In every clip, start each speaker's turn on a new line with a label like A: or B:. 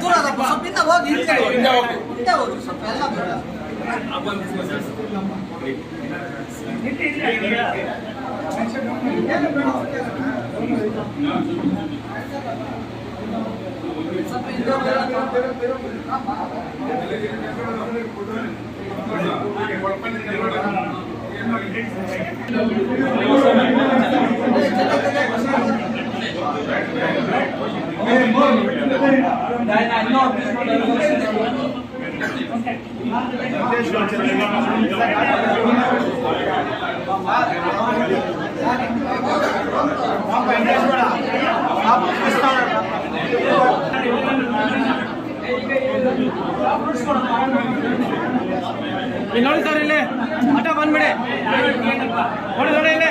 A: ದೂರ ಅದಪ್ಪ ಸ್ವಲ್ಪ ಹಿಂದೆ ಹೋಗಿ ಹಿಂದೆ ಹೋಗಿ ಹಿಂದೆ ಹೋಗಿ ಸ್ವಲ್ಪ ಎಲ್ಲ ಬೇಡ ಸ್ವಲ್ಪ ಹಿಂದೆ
B: ಇಲ್ಲಿ ನೋಡಿ ಸರ್ ಇಲ್ಲಿ ಆಟ ಬಂದ್ಬಿಡಿ. ನೋಡಿ ನೋಡಿ ಇಲ್ಲಿ.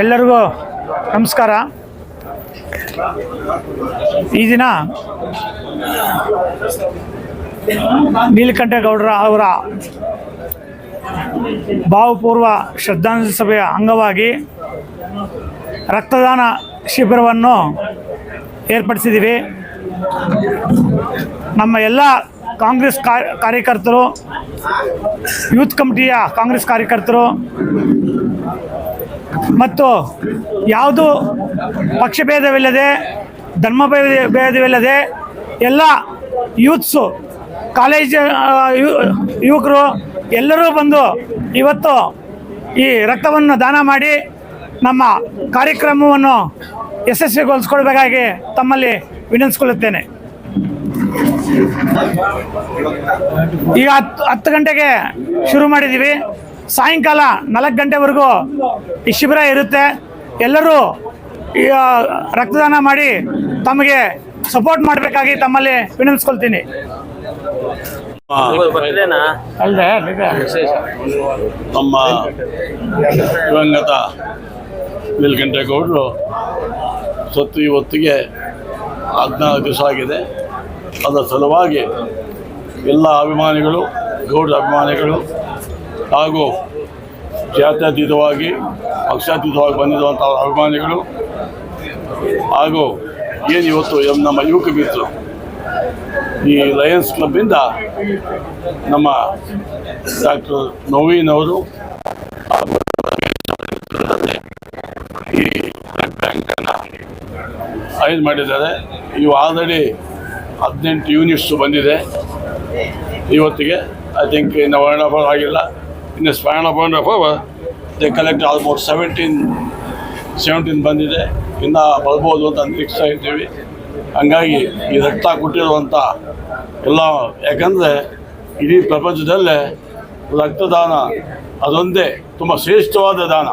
C: ಎಲ್ಲರಿಗೂ ನಮಸ್ಕಾರ. ಈ ದಿನ ನೀಲಕಂಠೇಗೌಡರ ಅವರ ಭಾವಪೂರ್ವ ಶ್ರದ್ಧಾಂಜಲಿ ಸಭೆಯ ಅಂಗವಾಗಿ ರಕ್ತದಾನ ಶಿಬಿರವನ್ನು ಏರ್ಪಡಿಸಿದ್ದೀವಿ. ನಮ್ಮ ಎಲ್ಲ ಕಾಂಗ್ರೆಸ್ ಕಾರ್ಯಕರ್ತರು, ಯೂತ್ ಕಮಿಟಿಯ ಕಾಂಗ್ರೆಸ್ ಕಾರ್ಯಕರ್ತರು ಮತ್ತು ಯಾವುದು ಪಕ್ಷಭೇದವಿಲ್ಲದೆ ಧರ್ಮ ಭೇದ- ಭೇದವಿಲ್ಲದೆ ಎಲ್ಲ ಯೂತ್ಸು, ಕಾಲೇಜ್ ಯುವಕರು ಎಲ್ಲರೂ ಬಂದು ಇವತ್ತು ಈ ರಕ್ತವನ್ನು ದಾನ ಮಾಡಿ ನಮ್ಮ ಕಾರ್ಯಕ್ರಮವನ್ನು ಯಶಸ್ವಿಗೊಳಿಸ್ಕೊಳ್ಬೇಕಾಗಿ ತಮ್ಮಲ್ಲಿ ವಿನಂತಿಸ್ಕೊಳ್ಳುತ್ತೇನೆ. ಈಗ ಹತ್ತು ಹತ್ತು ಗಂಟೆಗೆ ಶುರು ಮಾಡಿದ್ದೀವಿ. ಸಾಯಂಕಾಲ ನಾಲ್ಕು ಗಂಟೆವರೆಗೂ ಈ ಶಿಬಿರ ಇರುತ್ತೆ. ಎಲ್ಲರೂ ಈ ರಕ್ತದಾನ ಮಾಡಿ ತಮಗೆ ಸಪೋರ್ಟ್ ಮಾಡಬೇಕಾಗಿ ತಮ್ಮಲ್ಲಿ ವಿನಂತಿಸ್ಕೊಳ್ತೀನಿ.
D: ನಮ್ಮ ದಿವಂಗತ ಮೇಲ್ಕಂಟೆಗೌಡರು ಸತ್ತು ಇವತ್ತಿಗೆ ಹದಿನಾಲ್ಕು ದಿವಸ ಆಗಿದೆ. ಅದರ ಸಲುವಾಗಿ ಎಲ್ಲ ಅಭಿಮಾನಿಗಳು, ಗೌಡ ಅಭಿಮಾನಿಗಳು ಹಾಗೂ ಜಾತ್ಯತೀತವಾಗಿ, ಪಕ್ಷಾತೀತವಾಗಿ ಬಂದಿರುವಂಥ ಅಭಿಮಾನಿಗಳು ಹಾಗೂ ಏನು ಇವತ್ತು ನಮ್ಮ ಯುವಕ ಮಿತ್ರರು ಈ ಲಯನ್ಸ್ ಕ್ಲಬ್ಬಿಂದ ನಮ್ಮ ಡಾಕ್ಟರ್ ನವೀನ್ ಅವರು ಈ ಬ್ಲಡ್ ಅರೇಂಜ್ ಮಾಡಿದ್ದಾರೆ. ಇವು ಆಲ್ರೆಡಿ ಹದಿನೆಂಟು ಯೂನಿಟ್ಸ್ ಬಂದಿದೆ. ಇವತ್ತಿಗೆ ಐ ಥಿಂಕ್ ಇನ್ನು ಒನ್ ಆಫ್ ಅವರ್ ಆಗಿಲ್ಲ. ಇನ್ನು span of one of hour they collect almost seventeen seventeen ಬಂದಿದೆ. ಇನ್ನು ಬರ್ಬೋದು ಅಂತ ನಿರೀಕ್ಷಿಸ್ತಾ ಇದ್ದೀವಿ. ಹಂಗಾಗಿ ಈ ರಕ್ತ ಕೊಟ್ಟಿರುವಂಥ ಎಲ್ಲ, ಯಾಕಂದರೆ ಇಡೀ ಪ್ರಪಂಚದಲ್ಲೇ ರಕ್ತದಾನ ಅದೊಂದೇ, ತುಂಬ ಶ್ರೇಷ್ಠವಾದ ದಾನ.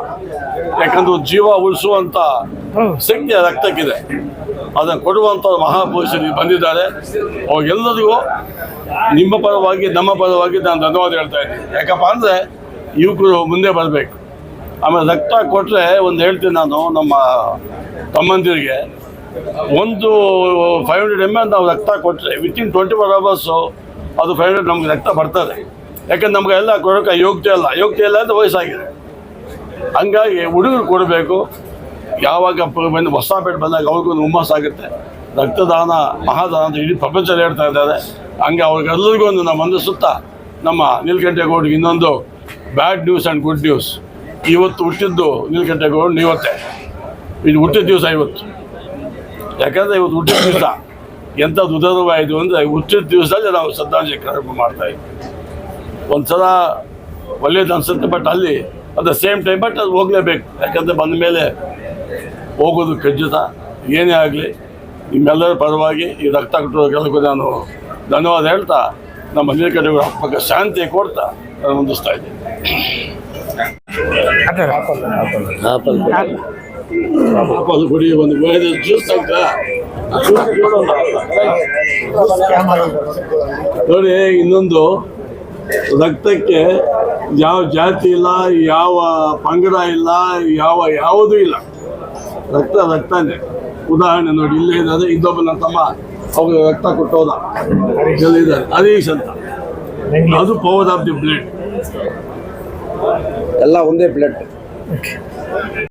D: ಯಾಕಂದ್ರೆ ಜೀವ ಉಳಿಸುವಂಥ ಶಕ್ತಿ ರಕ್ತಕ್ಕಿದೆ. ಅದನ್ನು ಕೊಡುವಂಥ ಮಹಾಪುರುಷರು ಬಂದಿದ್ದಾರೆ. ಅವಾಗೆಲ್ಲರಿಗೂ ನಿಮ್ಮ ಪರವಾಗಿ, ನಮ್ಮ ಪರವಾಗಿ ನಾನು ಧನ್ಯವಾದ ಹೇಳ್ತಾ ಇದ್ದೀನಿ. ಯಾಕಪ್ಪ ಅಂದರೆ ಯುವಕರು ಮುಂದೆ ಬರಬೇಕು. ಆಮೇಲೆ ರಕ್ತ ಕೊಟ್ಟರೆ ಒಂದು ಹೇಳ್ತೀನಿ ನಾನು ನಮ್ಮ ತಮ್ಮಂದಿರಿಗೆ, ಒಂದು ಫೈವ್ ಹಂಡ್ರೆಡ್ ಎಂ ಎಲ್ ನಾವು ರಕ್ತ ಕೊಟ್ಟರೆ ವಿತಿನ್ ಟ್ವೆಂಟಿ ಫೋರ್ ಅವರ್ಸು ಅದು ಫೈವ್ ಹಂಡ್ರೆಡ್ ನಮ್ಗೆ ರಕ್ತ ಬರ್ತದೆ. ಯಾಕಂದ್ರೆ ನಮ್ಗೆ ಎಲ್ಲ ಕೊಡೋಕೆ ಯೋಗ್ಯ ಇಲ್ಲ ಯೋಗ್ಯ ಇಲ್ಲ ಅಂತ ವಯಸ್ಸಾಗಿದೆ. ಹಂಗಾಗಿ ಹುಡುಗರು ಕೊಡಬೇಕು. ಯಾವಾಗ ಬಂದು ಹೊಸಪೇಟೆ ಬಂದಾಗ ಅವ್ರಿಗೂ ಒಂದು ಹುಮ್ಮಸ್ಸಾಗುತ್ತೆ ರಕ್ತದಾನ, ಮಹಾದಾನ ಅಂತ ಇಡೀ ಪ್ರಪಂಚದಲ್ಲಿ ಹೇಳ್ತಾ ಇದ್ದಾರೆ. ಹಂಗೆ ಅವ್ರಿಗೆಲ್ಲರಿಗೂ ಒಂದು ನಮ್ಮ ಒಂದು ಸುತ್ತ, ನಮ್ಮ ನೀಲಕಂಠೇಗೌಡರಿಗೆ ಇನ್ನೊಂದು bad news and good news ಇವತ್ತು ಹುಟ್ಟಿದ್ದು ನೀಲಕಂಠೇಗೌಡ ಇವತ್ತೇ ಇದು ಹುಟ್ಟಿದ ದಿವಸ ಇವತ್ತು. ಯಾಕಂದರೆ ಇವತ್ತು ಹುಟ್ಟಿದ ದಿವಸ. ಎಂಥ ಉದರವಾಯಿತು ಅಂದರೆ ಹುಟ್ಟಿದ ದಿವಸದಲ್ಲಿ ನಾವು ಶ್ರದ್ಧಾಂಜಲಿ ಕಾರ್ಯಕ್ರಮ ಮಾಡ್ತಾಯಿದ್ವಿ ಒಂದು ಒಂದ್ಸಲ ಒಳ್ಳೇದು ಅನಿಸುತ್ತೆ ಬಟ್ ಅಲ್ಲಿ at the same time but ಅದು ಹೋಗಲೇಬೇಕು. ಯಾಕಂದರೆ ಬಂದ ಮೇಲೆ ಹೋಗೋದು ಖಚಿತ ಏನೇ ಆಗಲಿ ನಿಮ್ಮೆಲ್ಲರ ಪರವಾಗಿ ಈ ರಕ್ತ ಕೊಟ್ಟೋರಿಗೆಲ್ಲರಿಗೂ ನಾನು ಧನ್ಯವಾದ ಹೇಳ್ತಾ ನಮ್ಮ ನೀಲಕಂಠಗಳ ಹಬ್ಬಕ್ಕೆ ಶಾಂತಿ ಕೊಡ್ತಾ ನಾನು ಮುಂದಿಸ್ತಾ ಇದ್ದೀನಿ. ಆಪಲ್ ಕುಡಿ ಒಂದು ಜ್ಯೂಸ್ ಅಂತ ನೋಡಿ ಇನ್ನೊಂದು ರಕ್ತಕ್ಕೆ ಯಾವ ಜಾತಿ ಇಲ್ಲ ಯಾವ ಪಂಗಡ ಇಲ್ಲ ಯಾವ ಯಾವುದೂ ಇಲ್ಲ. ರಕ್ತ ರಕ್ತನೇ. ಉದಾಹರಣೆ ನೋಡಿ, ಇಲ್ಲೇ ಇದ್ದಾರೆ ಇನ್ನೊಬ್ಬ ನನ್ನ ತಮ್ಮ, ಅವ್ರಿಗೆ ರಕ್ತ ಕೊಟ್ಟೋದ. ಇದ್ದಾರೆ? ಹರೀಶ್ ಅಂತ. ಅದು ಪವರ್ ಆಫ್ ದಿ ಬ್ಲಡ್
E: ಎಲ್ಲ ಒಂದೇ ಬ್ಲಡ್